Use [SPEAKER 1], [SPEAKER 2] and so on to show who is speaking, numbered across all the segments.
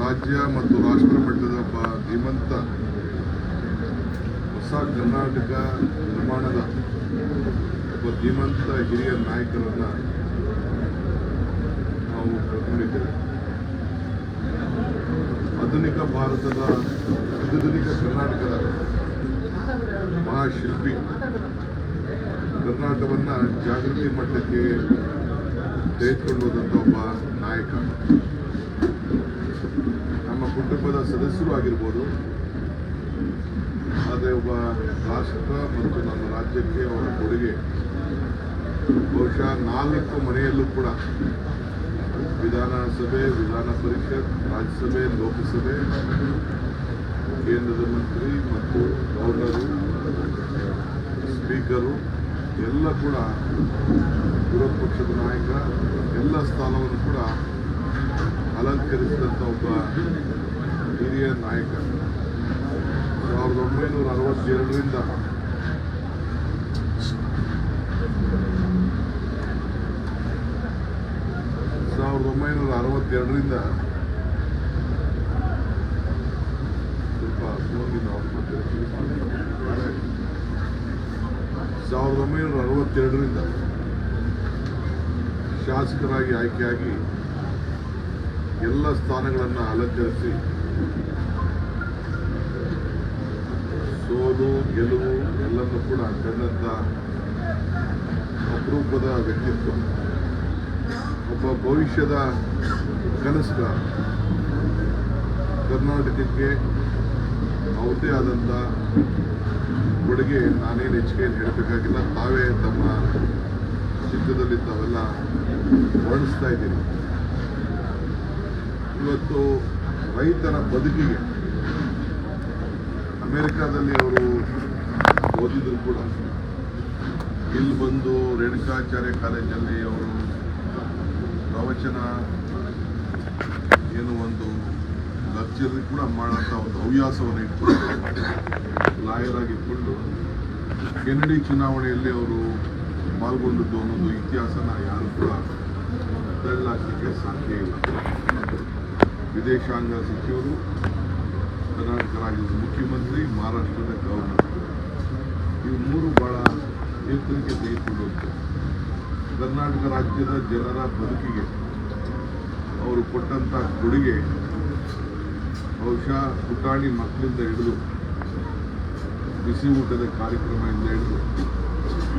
[SPEAKER 1] ರಾಜ್ಯ ಮತ್ತು ರಾಷ್ಟ್ರ ಮಟ್ಟದ ಧೀಮಂತ ಹೊಸ ಕರ್ನಾಟಕ ನಿರ್ಮಾಣದ ಒಬ್ಬ ಧೀಮಂತ ಹಿರಿಯ ನಾಯಕರನ್ನು ನಾವು ಕಳ್ಕೊಂಡಿದ್ದೇವೆ. ಆಧುನಿಕ ಭಾರತದ, ಆಧುನಿಕ ಕರ್ನಾಟಕದ ಮಹಾಶಿಲ್ಪಿ. ಕರ್ನಾಟಕವನ್ನು ಜಾಗೃತಿ ಮಟ್ಟಕ್ಕೆ ತೆಗೆದುಕೊಂಡು ಹೋದಂಥ ಒಬ್ಬ ನಾಯಕ. ಕುಟುಂಬದ ಸದಸ್ಯರು ಆಗಿರ್ಬೋದು. ಆದರೆ ಒಬ್ಬ ರಾಷ್ಟ್ರ ಮತ್ತು ನಮ್ಮ ರಾಜ್ಯಕ್ಕೆ ಅವರ ಕೊಡುಗೆ ಬಹುಶಃ ನಾಲ್ಕು ಮನೆಯಲ್ಲೂ ಕೂಡ ವಿಧಾನಸಭೆ, ವಿಧಾನ ಪರಿಷತ್, ರಾಜ್ಯಸಭೆ, ಲೋಕಸಭೆ, ಕೇಂದ್ರದ ಮಂತ್ರಿ ಮತ್ತು ಗವರ್ನರು ಸ್ಪೀಕರು ಎಲ್ಲ ಕೂಡ ವಿರೋಧ ಪಕ್ಷದ ನಾಯಕ ಎಲ್ಲ ಸ್ಥಾನವನ್ನು ಕೂಡ ಅಲಂಕರಿಸಿದಂಥ ಒಬ್ಬ ಹಿರಿಯ ನಾಯಕ ಸಾವಿರದ ಒಂಬೈನೂರ ಅರವತ್ತೆರಡರಿಂದ ಸಾವಿರದ ಒಂಬೈನೂರ ಅರವತ್ತೆರಡರಿಂದ ಸ್ವಲ್ಪ? ಸಾವಿರದ ಒಂಬೈನೂರ ಅರವತ್ತೆರಡರಿಂದ ಶಾಸಕರಾಗಿ ಆಯ್ಕೆಯಾಗಿ ಎಲ್ಲ ಸ್ಥಾನಗಳನ್ನು ಅಲಂಕರಿಸಿ ಸೋಲು ಗೆಲುವು ಎಲ್ಲನೂ ಕೂಡ ಕಂಡಂತ ಅಪರೂಪದ ವ್ಯಕ್ತಿತ್ವ. ಒಬ್ಬ ಭವಿಷ್ಯದ ಕನಸುಗ ಕರ್ನಾಟಕಕ್ಕೆ ಅವರದೇ ಆದಂಥ ಕೊಡುಗೆ ನಾನೇನು ಹೆಚ್ಚಿಗೆ ಹೇಳಬೇಕಾಗಿಲ್ಲ. ತಾವೇ ತಮ್ಮ ಚಿತ್ರದಲ್ಲಿ ತಾವೆಲ್ಲ ವರ್ಣಿಸ್ತಾ ಇದ್ದೀರಿ. ಇವತ್ತು ರೈತರ ಬದುಕಿಗೆ ಅಮೆರಿಕಾದಲ್ಲಿ ಅವರು ಓದಿದ್ರು ಕೂಡ. ಇಲ್ಲಿ ಬಂದು ರೇಣುಕಾಚಾರ್ಯ ಕಾಲೇಜಲ್ಲಿ ಅವರು ಪ್ರವಚನ ಏನು ಒಂದು ಲಕ್ಚರ್ ಕೂಡ ಮಾಡೋಂಥ ಒಂದು ಹವ್ಯಾಸವನ್ನು ಇಟ್ಕೊಂಡು ಲಾಯರ್ ಆಗಿಟ್ಕೊಂಡು ಕೆನಡಿ ಚುನಾವಣೆಯಲ್ಲಿ ಅವರು ಪಾಲ್ಗೊಂಡಿದ್ದು ಅನ್ನೋದು ಇತಿಹಾಸನ ಯಾರು ಕೂಡ ತಳ್ಳಾಕಲಿಕ್ಕೆ ಸಾಧ್ಯ ಇಲ್ಲ. ವಿದೇಶಾಂಗ ಸಚಿವರು ಕರ್ನಾಟಕ ರಾಜ್ಯದ ಮುಖ್ಯಮಂತ್ರಿ, ಮಹಾರಾಷ್ಟ್ರದ ಗವರ್ನರ್ ಈ ಮೂರು ಬಹಳ ಎತ್ತರಿಕೆ ತೆಗೆದುಕೊಂಡು ಕರ್ನಾಟಕ ರಾಜ್ಯದ ಜನರ ಬದುಕಿಗೆ, ಅವರು ಕೊಟ್ಟಂಥ ಕೊಡುಗೆ, ಬಹುಶಃ ಪುಟಾಣಿ ಮಕ್ಕಳಿಂದ ಹಿಡಿದು ಬಿಸಿ ಊಟದ ಕಾರ್ಯಕ್ರಮದಿಂದ ಹಿಡಿದು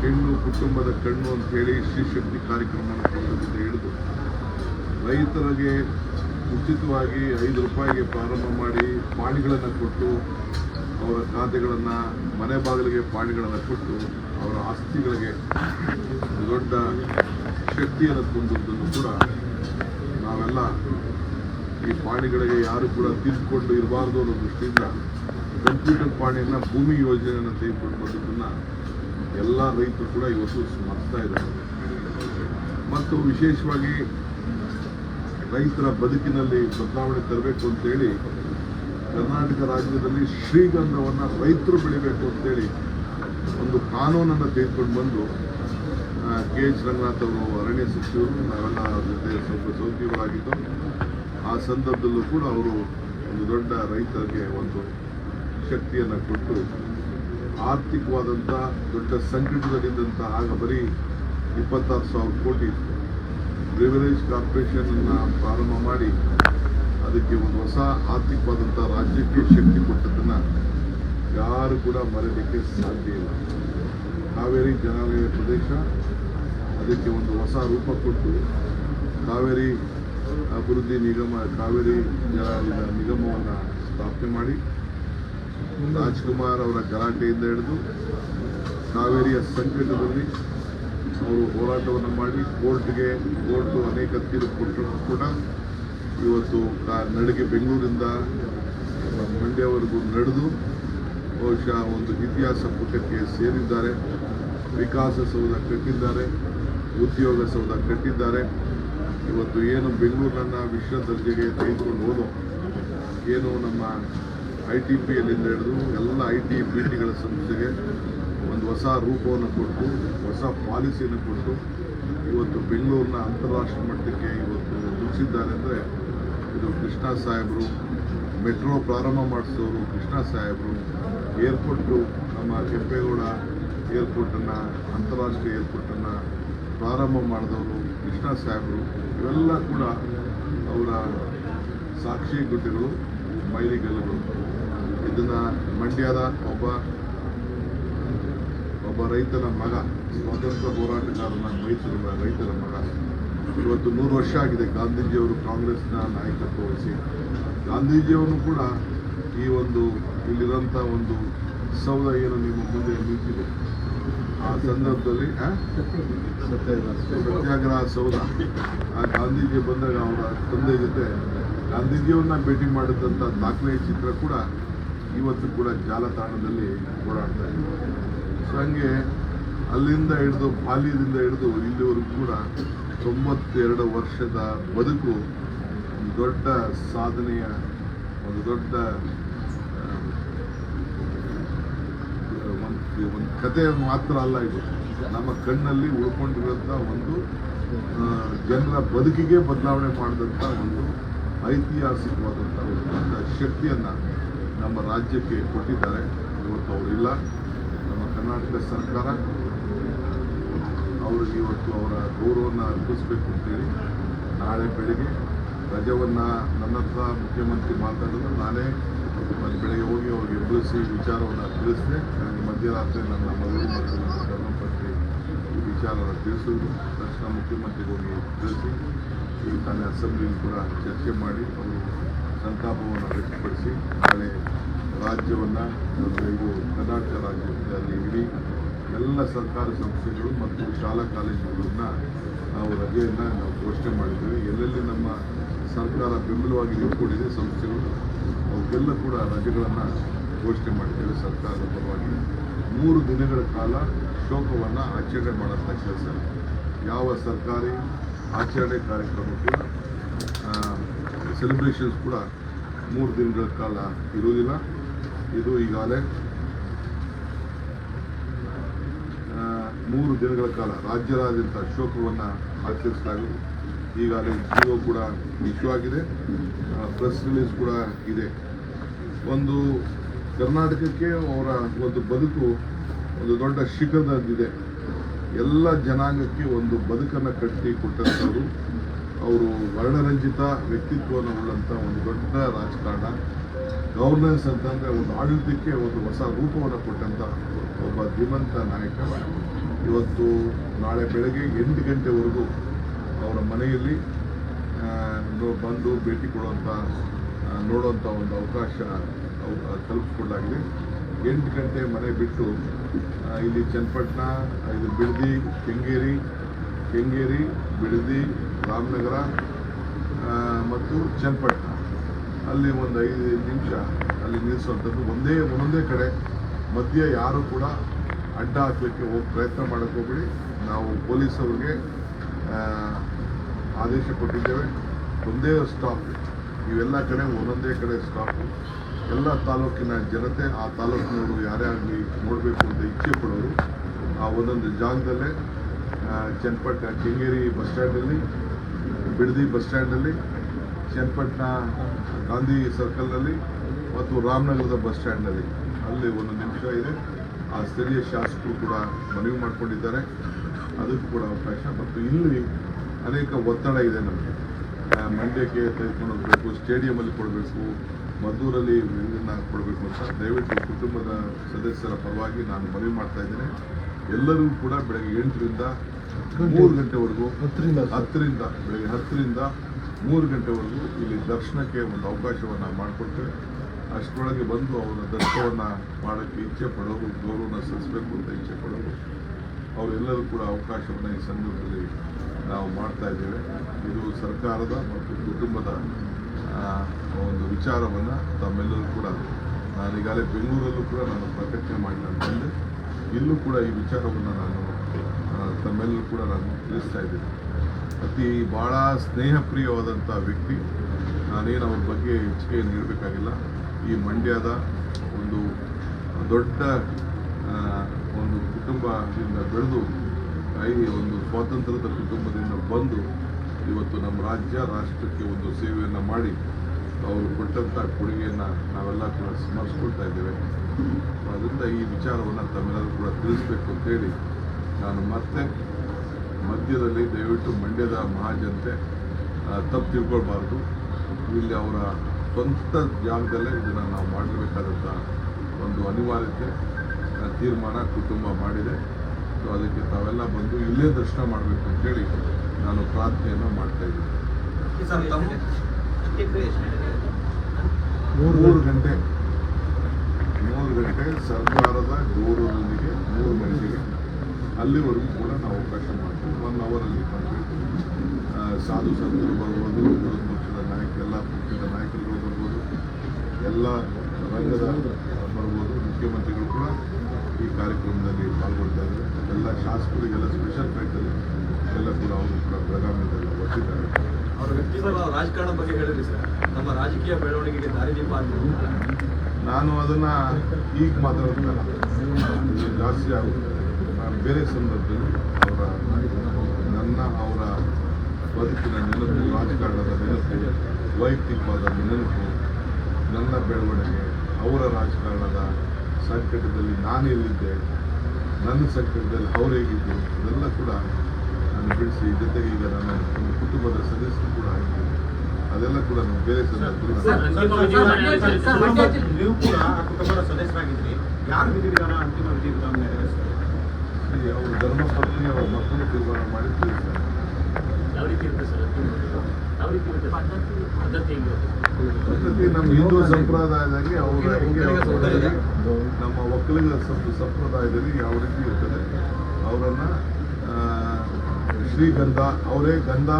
[SPEAKER 1] ಹೆಣ್ಣು ಕುಟುಂಬದ ಕಣ್ಣು ಅಂತ ಹೇಳಿ ಕಾರ್ಯಕ್ರಮ ಕೊಡೋದ್ರಿಂದ ಹಿಡಿದು ರೈತರಿಗೆ ಉಚಿತವಾಗಿ ಐದು ರೂಪಾಯಿಗೆ ಪ್ರಾರಂಭ ಮಾಡಿ ಪಾಣಿಗಳನ್ನು ಕೊಟ್ಟು ಅವರ ಖಾತೆಗಳನ್ನು ಮನೆ ಬಾಗಿಲಿಗೆ ಪಾಣಿಗಳನ್ನು ಕೊಟ್ಟು ಅವರ ಆಸ್ತಿಗಳಿಗೆ ದೊಡ್ಡ ಶಕ್ತಿಯನ್ನು ತುಂಬಿದ್ದನ್ನು ಕೂಡ ನಾವೆಲ್ಲ ಈ ಪಾಣಿಗಳಿಗೆ ಯಾರು ಕೂಡ ತಿದ್ದುಕೊಂಡು ಇರಬಾರ್ದು ಅನ್ನೋ ದೃಷ್ಟಿಯಿಂದ ಕಂಪ್ಯೂಟರ್ ಪಾಣಿಯನ್ನು ಭೂಮಿ ಯೋಜನೆಯನ್ನು ತೆಗೆದುಕೊಂಡು ಬಂದದ್ದನ್ನು ಎಲ್ಲ ರೈತರು ಕೂಡ ಇವತ್ತು ಸ್ಮರಿಸ್ತಾ ಇದ್ದಾರೆ. ಮತ್ತು ವಿಶೇಷವಾಗಿ ರೈತರ ಬದುಕಿನಲ್ಲಿ ಬದಲಾವಣೆ ತರಬೇಕು ಅಂತೇಳಿ ಕರ್ನಾಟಕ ರಾಜ್ಯದಲ್ಲಿ ಶ್ರೀಗಂಧವನ್ನು ರೈತರು ಬೆಳಿಬೇಕು ಅಂತೇಳಿ ಒಂದು ಕಾನೂನನ್ನು ತೆಗೆದುಕೊಂಡು ಬಂದು ಕೆ ಎಚ್ ರಂಗನಾಥ್ ಅವರು ಅರಣ್ಯ ಸಚಿವರು, ನಾವೆಲ್ಲ ಜೊತೆ ಸ್ವಲ್ಪ ಸೌಖ್ಯವರಾಗಿದ್ದು ಆ ಸಂದರ್ಭದಲ್ಲೂ ಕೂಡ ಅವರು ಒಂದು ದೊಡ್ಡ ರೈತರಿಗೆ ಒಂದು ಶಕ್ತಿಯನ್ನು ಕೊಟ್ಟು ಆರ್ಥಿಕವಾದಂಥ ದೊಡ್ಡ ಸಂಕಟದಲ್ಲಿದ್ದಂಥ ಆಗ ಬರೀ ಇಪ್ಪತ್ತಾರು ಸಾವಿರ ಕೋಟಿ ಇತ್ತು ಬ್ರಿವರೇಜ್ ಕಾರ್ಪೊರೇಷನನ್ನು ಪ್ರಾರಂಭ ಮಾಡಿ ಅದಕ್ಕೆ ಒಂದು ಹೊಸ ಆರ್ಥಿಕವಾದಂಥ ರಾಜ್ಯಕ್ಕೆ ಶಕ್ತಿ ಕೊಟ್ಟದ್ದನ್ನು ಯಾರು ಕೂಡ ಮರೆಯಲಿಕ್ಕೆ ಸಾಧ್ಯ ಇಲ್ಲ. ಕಾವೇರಿ ಜನಾಲಯ ಪ್ರದೇಶ ಅದಕ್ಕೆ ಒಂದು ಹೊಸ ರೂಪ ಕೊಟ್ಟು ಕಾವೇರಿ ಅಭಿವೃದ್ಧಿ ನಿಗಮ, ಕಾವೇರಿ ಜಲ ನಿಗಮವನ್ನು ಸ್ಥಾಪನೆ ಮಾಡಿ ರಾಜ್ಕುಮಾರ್ ಅವರ ಗಲಾಟೆಯಿಂದ ಹಿಡಿದು ಕಾವೇರಿಯ ಸಂಕಟದಲ್ಲಿ ಅವರು ಹೋರಾಟವನ್ನು ಮಾಡಿ ಕೋರ್ಟ್ಗೆ ಕೋರ್ಟು ಅನೇಕ ತೀರ್ಪು ಕೊಟ್ಟರು. ಕೂಡ ಇವತ್ತು ನಡಿಗೆ ಬೆಂಗಳೂರಿಂದ ಮಂಡ್ಯವರೆಗೂ ನಡೆದು ಬಹುಶಃ ಒಂದು ಇತಿಹಾಸ ಪುಟಕ್ಕೆ ಸೇರಿದ್ದಾರೆ. ವಿಕಾಸಸೌಧ ಕಟ್ಟಿದ್ದಾರೆ, ಉದ್ಯೋಗ ಸೌಧ ಕಟ್ಟಿದ್ದಾರೆ. ಇವತ್ತು ಏನು ಬೆಂಗಳೂರನ್ನು ವಿಶ್ವ ದರ್ಜೆಗೆ ತೆಗೆದುಕೊಂಡು ಹೋದೋ, ಏನು ನಮ್ಮ ಐ ಟಿ ಪಿ ಹಿಡಿದು ಎಲ್ಲ ಐ ಟಿ ಬಿ ಟಿಗಳ ಸಂಸ್ಥೆಗೆ ಹೊಸ ರೂಪವನ್ನು ಕೊಟ್ಟು, ಹೊಸ ಪಾಲಿಸಿಯನ್ನು ಕೊಟ್ಟು, ಇವತ್ತು ಬೆಂಗಳೂರಿನ ಅಂತಾರಾಷ್ಟ್ರೀಯ ಮಟ್ಟಕ್ಕೆ ಇವತ್ತು ಮುಗಿಸಿದ್ದಾರೆ ಅಂದರೆ ಇದು ಕೃಷ್ಣ ಸಾಹೇಬರು, ಮೆಟ್ರೋ ಪ್ರಾರಂಭ ಮಾಡಿಸೋರು ಕೃಷ್ಣ ಸಾಹೇಬರು, ಏರ್ಪೋರ್ಟು ನಮ್ಮ ಕೆಂಪೇಗೌಡ ಏರ್ಪೋರ್ಟನ್ನು, ಅಂತಾರಾಷ್ಟ್ರೀಯ ಏರ್ಪೋರ್ಟನ್ನು ಪ್ರಾರಂಭ ಮಾಡಿದವರು ಕೃಷ್ಣ ಸಾಹೇಬರು. ಇವೆಲ್ಲ ಕೂಡ ಅವರ ಸಾಕ್ಷಿ ಗುಡ್ಡೆಗಳು, ಮೈಲಿಗಲ್ಲುಗಳು. ಇದನ್ನು ಮಂಡ್ಯದ ಒಬ್ಬ ಒಬ್ಬ ರೈತನ ಮಗ, ಸ್ವಾತಂತ್ರ್ಯ ಹೋರಾಟಗಾರನ ಮೈಸೂರಿನ ರೈತರ ಮಗ. ಇವತ್ತು ನೂರು ವರ್ಷ ಆಗಿದೆ ಗಾಂಧೀಜಿಯವರು ಕಾಂಗ್ರೆಸ್ನ ನಾಯಕತ್ವ ವಹಿಸಿ. ಗಾಂಧೀಜಿಯವರು ಕೂಡ ಈ ಒಂದು ಇಲ್ಲಿರೋಂಥ ಒಂದು ಸೌಧ ಏನು ನಿಮ್ಮ ಮುಂದೆ ನಿಂತಿದೆ? ಆ ಸಂದರ್ಭದಲ್ಲಿ? ಸತ್ಯಾಗ್ರಹ ಸೌಧ. ಆ ಗಾಂಧೀಜಿ ಬಂದಾಗ ಅವರ ತಂದೆ ಜೊತೆ ಗಾಂಧೀಜಿಯವ್ರನ್ನ ಭೇಟಿ ಮಾಡಿದಂಥ ದಾಖಲೆಯ ಚಿತ್ರ ಕೂಡ ಇವತ್ತು ಕೂಡ ಜಾಲತಾಣದಲ್ಲಿ ಓಡಾಡ್ತಾ ಇದೆ. ಹಂಗೆ ಅಲ್ಲಿಂದ ಹಿಡಿದು ಬಾಲ್ಯದಿಂದ ಹಿಡಿದು ಇಲ್ಲಿವರೆಗೂ ಕೂಡ ತೊಂಬತ್ತೆರಡು ವರ್ಷದ ಬದುಕು ಒಂದು ದೊಡ್ಡ ಸಾಧನೆಯ, ಒಂದು ದೊಡ್ಡ ಒಂದು ಒಂದು ಕತೆ ಮಾತ್ರ ಅಲ್ಲ ಇದು. ನಮ್ಮ ಕಣ್ಣಲ್ಲಿ ಉಳ್ಕೊಂಡಿರುವಂಥ ಒಂದು ಜನರ ಬದುಕಿಗೆ ಬದಲಾವಣೆ ಮಾಡಿದಂಥ ಒಂದು ಐತಿಹಾಸಿಕವಾದಂಥ ಒಂದು ದೊಡ್ಡ ಶಕ್ತಿಯನ್ನು ನಮ್ಮ ರಾಜ್ಯಕ್ಕೆ ಕೊಟ್ಟಿದ್ದಾರೆ. ಇವತ್ತು ಅವರಿಲ್ಲ. ನಮ್ಮ ಕರ್ನಾಟಕ ಸರ್ಕಾರ ಅವರಿಗೆ ಇವತ್ತು ಅವರ ಗೌರವವನ್ನು ಅರ್ಪಿಸಬೇಕು ಅಂತೇಳಿ ನಾಳೆ ಬೆಳಿಗ್ಗೆ ರಜವನ್ನು ನನ್ನ ಹತ್ರ ಮುಖ್ಯಮಂತ್ರಿ ಮಾತಾಡಿದ್ರು ನಾನೇ ಮತ್ತು ಬೆಳಗ್ಗೆ ಹೋಗಿ ಅವ್ರಿಗೆ ಎಬ್ಬಿಸಿ ವಿಚಾರವನ್ನು ತಿಳಿಸಿದೆ. ನನಗೆ ಮಧ್ಯರಾತ್ರಿ ನನ್ನ ಮದುವೆ ಮತ್ತು ನನ್ನ ಧರ್ಮಪತ್ನಿ ಈ ವಿಚಾರವನ್ನು ತಿಳಿಸಿದ್ರು ತಕ್ಷಣ ಮುಖ್ಯಮಂತ್ರಿಗೆ ಹೋಗಿ ತಿಳಿಸಿ ಈ ತಾನೇ ಅಸೆಂಬ್ಲಿಯಲ್ಲಿ ಕೂಡ ಚರ್ಚೆ ಮಾಡಿ ಅವರು ಸಂತಾಪವನ್ನು ವ್ಯಕ್ತಪಡಿಸಿ ನಾಳೆ ರಾಜ್ಯವನ್ನು ಇವತ್ತಿಗೂ ಕರ್ನಾಟಕ ರಾಜ್ಯದಲ್ಲಿ ಇಡೀ ಎಲ್ಲ ಸರ್ಕಾರಿ ಸಂಸ್ಥೆಗಳು ಮತ್ತು ಶಾಲಾ ಕಾಲೇಜುಗಳನ್ನ ನಾವು ರಜೆಯನ್ನು ನಾವು ಘೋಷಣೆ ಮಾಡಿದ್ದೇವೆ. ಎಲ್ಲೆಲ್ಲಿ ನಮ್ಮ ಸರ್ಕಾರ ಬೆಂಬಲವಾಗಿ ನಿಂತ್ಕೊಂಡಿದೆ, ಸಂಸ್ಥೆಗಳು ಅವಕ್ಕೆಲ್ಲ ಕೂಡ ರಜೆಗಳನ್ನು ಘೋಷಣೆ ಮಾಡಿದ್ದೇವೆ ಸರ್ಕಾರದ ಪರವಾಗಿ. ಮೂರು ದಿನಗಳ ಕಾಲ ಶೋಕವನ್ನು ಆಚರಣೆ ಮಾಡೋಂಥ ಕೆಲಸ. ಯಾವ ಸರ್ಕಾರಿ ಆಚರಣೆ ಕಾರ್ಯಕ್ರಮಕ್ಕೂ ಸೆಲೆಬ್ರೇಷನ್ಸ್ ಕೂಡ ಮೂರು ದಿನಗಳ ಕಾಲ ಇರುವುದಿಲ್ಲ. ಇದು ಈಗಾಗಲೇ ಮೂರು ದಿನಗಳ ಕಾಲ ರಾಜ್ಯದಾದ್ಯಂತ ಶೋಕವನ್ನು ಆಚರಿಸಲಾಗಿದೆ ಈಗಾಗಲೇ ಜಿಒ ಕೂಡ ಇಶ್ಯೂ ಆಗಿದೆ ಪ್ರೆಸ್ ರಿಲೀಸ್ ಕೂಡ ಇದೆ. ಒಂದು ಕರ್ನಾಟಕಕ್ಕೆ ಅವರ ಒಂದು ಬದುಕು ಒಂದು ದೊಡ್ಡ ಶಿಖರದಲ್ಲಿದೆ. ಎಲ್ಲ ಜನಾಂಗಕ್ಕೆ ಒಂದು ಬದುಕನ್ನು ಕಟ್ಟಿ ಕೊಟ್ಟಂಥವ್ರು. ಅವರು ವರ್ಣರಂಜಿತ ವ್ಯಕ್ತಿತ್ವವನ್ನು ಉಳ್ಳಂಥ ಒಂದು ದೊಡ್ಡ ರಾಜಕಾರಣ. ಗವರ್ನೆನ್ಸ್ ಅಂತಂದರೆ ಒಂದು ಆಡಳಿತಕ್ಕೆ ಒಂದು ಹೊಸ ರೂಪವನ್ನು ಕೊಟ್ಟಂಥ ಒಬ್ಬ ಧೀಮಂತ ನಾಯಕ. ಇವತ್ತು ನಾಳೆ ಬೆಳಗ್ಗೆ ಎಂಟು ಗಂಟೆವರೆಗೂ ಅವರ ಮನೆಯಲ್ಲಿ ಬಂದು ಭೇಟಿ ಕೊಡುವಂಥ ನೋಡುವಂಥ ಒಂದು ಅವಕಾಶ ಅವ್- ಕಲ್ಪಿಸ್ಕೊಡಲಾಗಿದೆ ಎಂಟು ಗಂಟೆ ಮನೆ ಬಿಟ್ಟು ಇಲ್ಲಿ ಚನ್ನಪಟ್ಟಣ ಇದು ಬಿಡದಿ, ಕೆಂಗೇರಿ ಕೆಂಗೇರಿ, ಬಿಡದಿ, ರಾಮನಗರ ಮತ್ತು ಚನ್ನಪಟ್ಟಣ. ಅಲ್ಲಿ ಒಂದು ಐದು ನಿಮಿಷ ಅಲ್ಲಿ ನಿಲ್ಲಿಸುವಂಥದ್ದು ಒಂದೇ, ಒಂದೊಂದೇ ಕಡೆ. ಮಧ್ಯೆ ಯಾರು ಕೂಡ ಅಡ್ಡ ಹಾಕಲಿಕ್ಕೆ ಹೋಗಿ ಪ್ರಯತ್ನ ಮಾಡಕ್ಕೆ ಹೋಗ್ಬಿಡಿ. ನಾವು ಪೊಲೀಸವ್ರಿಗೆ ಆದೇಶ ಕೊಟ್ಟಿದ್ದೇವೆ. ಒಂದೇ ಸ್ಟಾಪ್ ಇವೆಲ್ಲ ಕಡೆ ಒಂದೊಂದೇ ಕಡೆ ಸ್ಟಾಪ್ ಎಲ್ಲ ತಾಲೂಕಿನ ಜನತೆ ಆ ತಾಲೂಕಿನವರು ಯಾರೇ ಆಗಲಿ ನೋಡಬೇಕು ಅಂತ ಇಚ್ಛೆ ಪಡೋರು. ಆ ಒಂದೊಂದು ಜಾಗದಲ್ಲೇ ಚನ್ನಪಟ್ಟ ಕೆಂಗೇರಿ ಬಸ್ ಸ್ಟ್ಯಾಂಡಲ್ಲಿ, ಬಿಡದಿ ಬಸ್ ಸ್ಟ್ಯಾಂಡಲ್ಲಿ ಚನ್ನಪಟ್ಟಣ ಗಾಂಧಿ ಸರ್ಕಲ್ನಲ್ಲಿ ಮತ್ತು ರಾಮನಗರದ ಬಸ್ ಸ್ಟ್ಯಾಂಡ್ನಲ್ಲಿ. ಅಲ್ಲಿ ಒಂದು ನಿಮಿಷ ಇದೆ. ಆ ಸ್ಥಳೀಯ ಶಾಸಕರು ಕೂಡ ಮನವಿ ಮಾಡಿಕೊಂಡಿದ್ದಾರೆ. ಅದಕ್ಕೂ ಕೂಡ ಅವಕಾಶ. ಮತ್ತು ಇಲ್ಲಿ ಅನೇಕ ಒತ್ತಡ ಇದೆ ನಮಗೆ. ಮಂಡ್ಯಕ್ಕೆ ತೆಗೆದುಕೊಂಡು ಹೋಗಬೇಕು ಸ್ಟೇಡಿಯಮಲ್ಲಿ ಕೊಡಬೇಕು ಮದ್ದೂರಲ್ಲಿ ಇದನ್ನು ಕೊಡಬೇಕು ಅಂತ ದಯವಿಟ್ಟು ಕುಟುಂಬದ ಸದಸ್ಯರ ಪರವಾಗಿ ನಾನು ಮನವಿ ಮಾಡ್ತಾ ಇದ್ದೇನೆ. ಎಲ್ಲರೂ ಕೂಡ ಬೆಳಗ್ಗೆ ಎಂಟರಿಂದ ಮೂರು ಗಂಟೆವರೆಗೂ
[SPEAKER 2] ಹತ್ತರಿಂದ.
[SPEAKER 1] ಹತ್ತರಿಂದ ಬೆಳಗ್ಗೆ ಹತ್ತರಿಂದ ಮೂರು ಗಂಟೆವರೆಗೂ ಇಲ್ಲಿ ದರ್ಶನಕ್ಕೆ ಒಂದು ಅವಕಾಶವನ್ನು ಮಾಡಿಕೊಡ್ತೇವೆ. ಅಷ್ಟರೊಳಗೆ ಬಂದು ಅವರ ದರ್ಶನವನ್ನು ಮಾಡೋಕ್ಕೆ ಇಚ್ಛೆ ಪಡೋದು ಗೌರವನ ಸಲ್ಲಿಸಬೇಕು ಅಂತ ಇಚ್ಛೆ ಪಡೋದು ಅವರೆಲ್ಲರೂ ಕೂಡ ಅವಕಾಶವನ್ನು ಈ ಸಂದರ್ಭದಲ್ಲಿ ನಾವು ಮಾಡ್ತಾ ಇದ್ದೇವೆ. ಇದು ಸರ್ಕಾರದ ಮತ್ತು ಕುಟುಂಬದ ಒಂದು ವಿಚಾರವನ್ನು ತಮ್ಮೆಲ್ಲರೂ ಕೂಡ ನಾನು ಈಗಾಗಲೇ ಬೆಂಗಳೂರಲ್ಲೂ ಕೂಡ ನಾನು ಪ್ರಕಟಣೆ ಮಾಡಿ ನಾನು ಬಂದೆ ಇಲ್ಲೂ ಕೂಡ ಈ ವಿಚಾರವನ್ನು ನಾನು ತಮ್ಮೆಲ್ಲರೂ ಕೂಡ ನಾನು ತಿಳಿಸ್ತಾ ಇದ್ದೀನಿ. ಅತಿ ಭಾಳ ಸ್ನೇಹಪ್ರಿಯವಾದಂಥ ವ್ಯಕ್ತಿ. ನಾನೇನು ಅವ್ರ ಬಗ್ಗೆ ಹೆಚ್ಚಿಗೆ ನೀಡಬೇಕಾಗಿಲ್ಲ ಈ ಮಂಡ್ಯದ ಒಂದು ದೊಡ್ಡ ಒಂದು ಕುಟುಂಬದಿಂದ ಬೆಳೆದು ಈ ಒಂದು ಸ್ವಾತಂತ್ರ್ಯದ ಕುಟುಂಬದಿಂದ ಬಂದು ಇವತ್ತು ನಮ್ಮ ರಾಜ್ಯ, ರಾಷ್ಟ್ರಕ್ಕೆ ಒಂದು ಸೇವೆಯನ್ನು ಮಾಡಿ ಅವರು ಕೊಟ್ಟಂಥ ಕೊಡುಗೆಯನ್ನು ನಾವೆಲ್ಲ ಕೂಡ ಸ್ಮರಿಸ್ಕೊಳ್ತಾ ಇದ್ದೇವೆ. ಅದರಿಂದ ಈ ವಿಚಾರವನ್ನು ತಮ್ಮೆಲ್ಲರೂ ಕೂಡ ತಿಳಿಸ್ಬೇಕು ಅಂತೇಳಿ ನಾನು ಮತ್ತೆ ಮಧ್ಯದಲ್ಲಿ ದಯವಿಟ್ಟು ಮಂಡ್ಯದ ಮಹಾಜನತೆ ತಪ್ಪು ತಿಳ್ಕೊಳ್ಬಾರ್ದು. ಇಲ್ಲಿ ಅವರ ಸ್ವಂತ ಜಾಗದಲ್ಲೇ ಇದನ್ನು ನಾವು ಮಾಡಬೇಕಾದಂಥ ಒಂದು ಅನಿವಾರ್ಯತೆ ತೀರ್ಮಾನ ಕುಟುಂಬ ಮಾಡಿದೆ. ಸೊ ಅದಕ್ಕೆ ತಾವೆಲ್ಲ ಬಂದು ಇಲ್ಲೇ ದರ್ಶನ ಮಾಡಬೇಕು ಅಂತೇಳಿ ನಾನು ಪ್ರಾರ್ಥನೆಯನ್ನು ಮಾಡ್ತಾ ಇದ್ದೀನಿ. ಮೂರು ಗಂಟೆ. ಮೂರು ಗಂಟೆ ಸರ್ಕಾರದ ಗೌರವದೊಂದಿಗೆ ಮೂರು ಗಂಟೆಗೆ ಅಲ್ಲಿವರೆಗೂ ಅವಕಾಶ ಮಾಡ್ತೀವಿ ಒನ್ ಅವರಲ್ಲಿ ಸಾಧು ಸಂತರು ಬರ್ಬೋದು ವಿರೋಧ ಪಕ್ಷದ ನಾಯಕ ಎಲ್ಲ ಪಕ್ಷದ ನಾಯಕರುಗಳು ಬರ್ಬೋದು ಎಲ್ಲ ರಂಗದ ಬರ್ಬೋದು ಮುಖ್ಯಮಂತ್ರಿಗಳು ಕೂಡ ಈ ಕಾರ್ಯಕ್ರಮದಲ್ಲಿ ಪಾಲ್ಗೊಳ್ತಾ ಇದ್ದಾರೆ ಎಲ್ಲ ಶಾಸಕರಿಗೆಲ್ಲ ಸ್ಪೆಷಲ್ ಫ್ಲೈಟಲ್ಲಿ ಎಲ್ಲ ಕೂಡ ಅವರು ಕೂಡ ಬೆಳಗಾವಿಯಿಂದ ಬರ್ತಿದ್ದಾರೆ
[SPEAKER 2] ಅವರ ವ್ಯಕ್ತಿತ್ವ ರಾಜಕಾರಣ ಬಗ್ಗೆ ಹೇಳಿದ್ರಿ ಸರ್. ನಮ್ಮ ರಾಜಕೀಯ ಬೆಳವಣಿಗೆಗೆ ದಾರಿದೀಪ
[SPEAKER 1] ನಾನು ಅದನ್ನು ಈಗ ಮಾತಾಡೋದನ್ನ ಜಾಸ್ತಿ ಆಗುತ್ತೆ. ಬೇರೆ ಸಂದರ್ಭದಲ್ಲಿ ಅವರ ನನ್ನ ಅವರ ಬದುಕಿನ ನೆನಪು ರಾಜಕಾರಣದ ನೆನಪು ವೈಯಕ್ತಿಕವಾದ ನೆನಪು ನನ್ನ ಬೆಳವಣಿಗೆ ಅವರ ರಾಜಕಾರಣದ ಸಂಕಟದಲ್ಲಿ ನಾನು ಎಲ್ಲಿದ್ದೆ ನನ್ನ ಸಂಕಟದಲ್ಲಿ ಅವ್ರು ಹೇಗಿದ್ದು ಇದೆಲ್ಲ ಕೂಡ ನಾನು ಬಿಡಿಸಿ ಜೊತೆಗೆ ಈಗ ನನ್ನ ಒಂದು ಕುಟುಂಬದ ಸದಸ್ಯರು ಕೂಡ ಆಗಿದ್ದೀನಿ ಅದೆಲ್ಲ ಕೂಡ ನಾನು ಬೇರೆ ಸಂದರ್ಭದಲ್ಲಿ
[SPEAKER 3] ನೀವು ಕೂಡ ಕುಟುಂಬದ ಸದಸ್ಯರಾಗಿದ್ರಿ. ಯಾರು ವಿಧಿವಿಧಾನ ಅಂತಿಮ ವಿಧಿವಿಧಾನ ನೆರವೇರಿಸ್ತಾರೆ
[SPEAKER 1] ಅವ್ರ ಧರ್ಮಪತ್ನಿ ಅವರ ಮಕ್ಕಳು ತೀರ್ಮಾನ ಮಾಡಿ ತಿಳಿಸ್ತಾರೆ
[SPEAKER 4] ಯಾವ ರೀತಿ ಇರುತ್ತೆ ಸರ್ ಯಾವ ರೀತಿ ಇರುತ್ತೆ ಪದ್ಧತಿ
[SPEAKER 1] ಪದ್ಧತಿ ನಮ್ಮ ಹಿಂದೂ ಸಂಪ್ರದಾಯದಲ್ಲಿ ಅವರ ಹೆಂಗೆ ನಮ್ಮ ಒಕ್ಕಲಿಗ ಸಂಪ್- ಸಂಪ್ರದಾಯದಲ್ಲಿ ಯಾವ ರೀತಿ ಇರ್ತದೆ ಅವರನ್ನು ಶ್ರೀಗಂಧ ಅವರೇ ಗಂಧ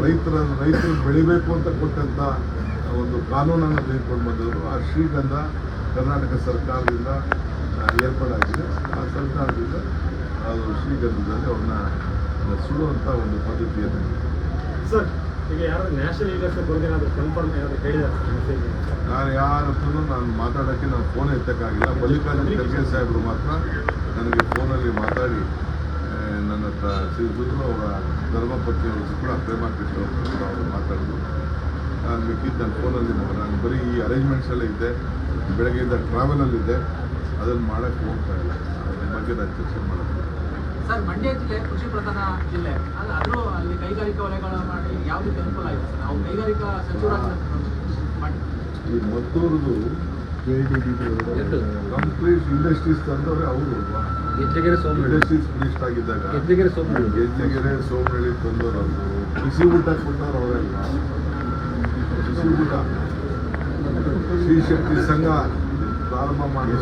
[SPEAKER 1] ರೈತರ ರೈತರು ಬೆಳಿಬೇಕು ಅಂತ ಕೊಟ್ಟಂತ ಒಂದು ಕಾನೂನನ್ನು ತೆಗೆದುಕೊಂಡು ಬಂದವರು ಆ ಶ್ರೀಗಂಧ ಕರ್ನಾಟಕ ಸರ್ಕಾರದಿಂದ ಏರ್ಪಾಡಾಗಿದೆ. ಆ ಸರ್ಕಾರದಿಂದ ಅದು ಶ್ರೀಗಂಧದಲ್ಲಿ ಅವ್ರನ್ನ ಸುಡುವಂಥ ಒಂದು ಪದ್ಧತಿಯನ್ನು
[SPEAKER 3] ಸರ್ ಈಗ ಯಾರು ನ್ಯಾಷನಲ್ ಲೀಡರ್ಶಿಪ್ ಬಗ್ಗೆ ಏನಾದರೂ ಕನ್ಫರ್ಮ್ ಏನಾದರೂ ಹೇಳಿದ್ದಾರೆ
[SPEAKER 1] ನಾನು ಯಾರ ಹತ್ರನು ನಾನು ಮಾತಾಡೋಕ್ಕೆ ನಾನು ಫೋನ್ ಎತ್ತಕ್ಕಾಗಿಲ್ಲ. ಮಲ್ಲಿಕಾರ್ಜುನ ಖರ್ಗೆ ಸಾಹೇಬರು ಮಾತ್ರ ನನಗೆ ಫೋನಲ್ಲಿ ಮಾತಾಡಿ ನನ್ನ ಹತ್ರ ಸಿಗಿದ್ರು ಅವರ ಧರ್ಮಪತ್ನಿಯವರು ಕೂಡ ಪ್ರೇಮ ಕೃಷ್ಣ ಅವರು ಕೂಡ ಅವರು ಮಾತಾಡಿದ್ರು. ನಾನು ಮಿಕ್ಕಿದ್ದು ನನ್ನ ಫೋನಲ್ಲಿ ನಾನು ಬರೀ ಈ ಅರೇಂಜ್ಮೆಂಟ್ಸಲ್ಲೇ ಇದ್ದೆ. ಬೆಳಗ್ಗೆಯಿಂದ ಟ್ರಾವೆಲಲ್ಲಿದ್ದೆ ಅದನ್ನು ಮಾಡೋಕ್ಕೆ ಹೋಗ್ತಾ ಇಲ್ಲ. ಅದ್ರ ಬಗ್ಗೆ ನಾನು ಚರ್ಚೆ ಮಾಡೋದು
[SPEAKER 5] ಸರ್ ಮಂಡ್ಯ ಜಿಲ್ಲೆ ಕೃಷಿ ಪ್ರಧಾನ ಜಿಲ್ಲೆ. ಅಲ್ಲ ಆದರೂ ಅಲ್ಲಿ ಕೈಗಾರಿಕಾ ವಲಯಗಳ ಮಾಡಿ ಯಾವ ರೀತಿ ಅನುಕೂಲ ಆಗಿದೆ ಸರ್? ನಾವು ಕೈಗಾರಿಕಾ ಸಚಿವರಾಗಿ
[SPEAKER 1] ಮದ್ದೂರದು ಕಂಪ್ಲೀಟ್ ಇಂಡಸ್ಟ್ರೀಸ್ ತಂದವ್ರೆ ಅವರು ಅಲ್ವಾ?
[SPEAKER 4] ಗೆಜ್ಜೆಗೆರೆ
[SPEAKER 1] ಇಂಡಸ್ಟ್ರೀಸ್ ಮಿನಿಸ್ಟರ್ ಆಗಿದ್ದಾಗ.
[SPEAKER 4] ಗೆಜ್ಜೆಗೆರೆ ಸೋಮಣ್ಣ
[SPEAKER 1] ಗೆಜ್ಜೆಗೆರೆ ಸೋಮನಳ್ಳಿ ತಂದವರು ಬಿಸಿ ಊಟ ಕೊಟ್ಟವ್ರು ಅವರೆಲ್ಲ ಬಿಸಿ ಊಟ. ಶ್ರೀಶಕ್ತಿ ಸಂಘ ಪ್ರಾರಂಭ ಮಾಡಿ.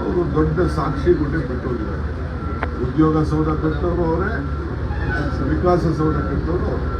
[SPEAKER 1] ಅವರು ದೊಡ್ಡ ಸಾಕ್ಷಿ ಗುಡ್ಡೆ ಬಿಟ್ಟು ಹೋಗಿದ್ದಾರೆ. ಉದ್ಯೋಗ ಸೌಧ ಕಟ್ಟೋರು ಅವರೇ ವಿಕಾಸ ಸೌಧ ಕಟ್ಟೋರು ಅವರೇ.